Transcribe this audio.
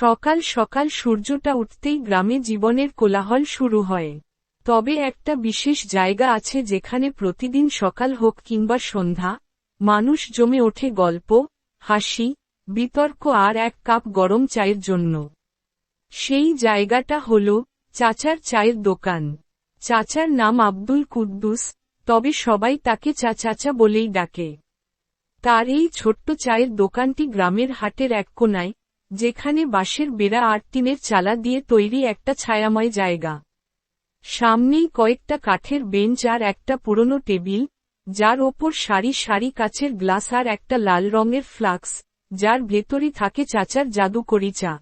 সকাল সকাল সূর্যটা উঠতেই গ্রামে জীবনের কোলাহল শুরু হয়। তবে একটা বিশেষ জায়গা আছে যেখানে প্রতিদিন সকাল হোক কিংবা সন্ধ্যা, মানুষ জমে ওঠে গল্প, হাসি, বিতর্ক আর এক কাপ গরম চায়ের জন্য। সেই জায়গাটা হল চাচার চায়ের দোকান। চাচার নাম আব্দুল কুদ্দুস, তবে সবাই তাকে চা চাচা বলেই ডাকে। তার এই ছোট্ট চায়ের দোকানটি গ্রামের হাটের এক কোনায় যেখানে বাঁশের বেড়া আর টিনের চালা দিয়ে তৈরি একটা ছায়াময় জায়গা। সামনেই কয়েকটা কাঠের বেঞ্চ আর একটা পুরনো টেবিল, যার ওপর সারি সারি কাচের গ্লাস আর একটা লাল রঙের ফ্লাক্স, যার ভেতরই থাকে চাচার জাদুকরি চা।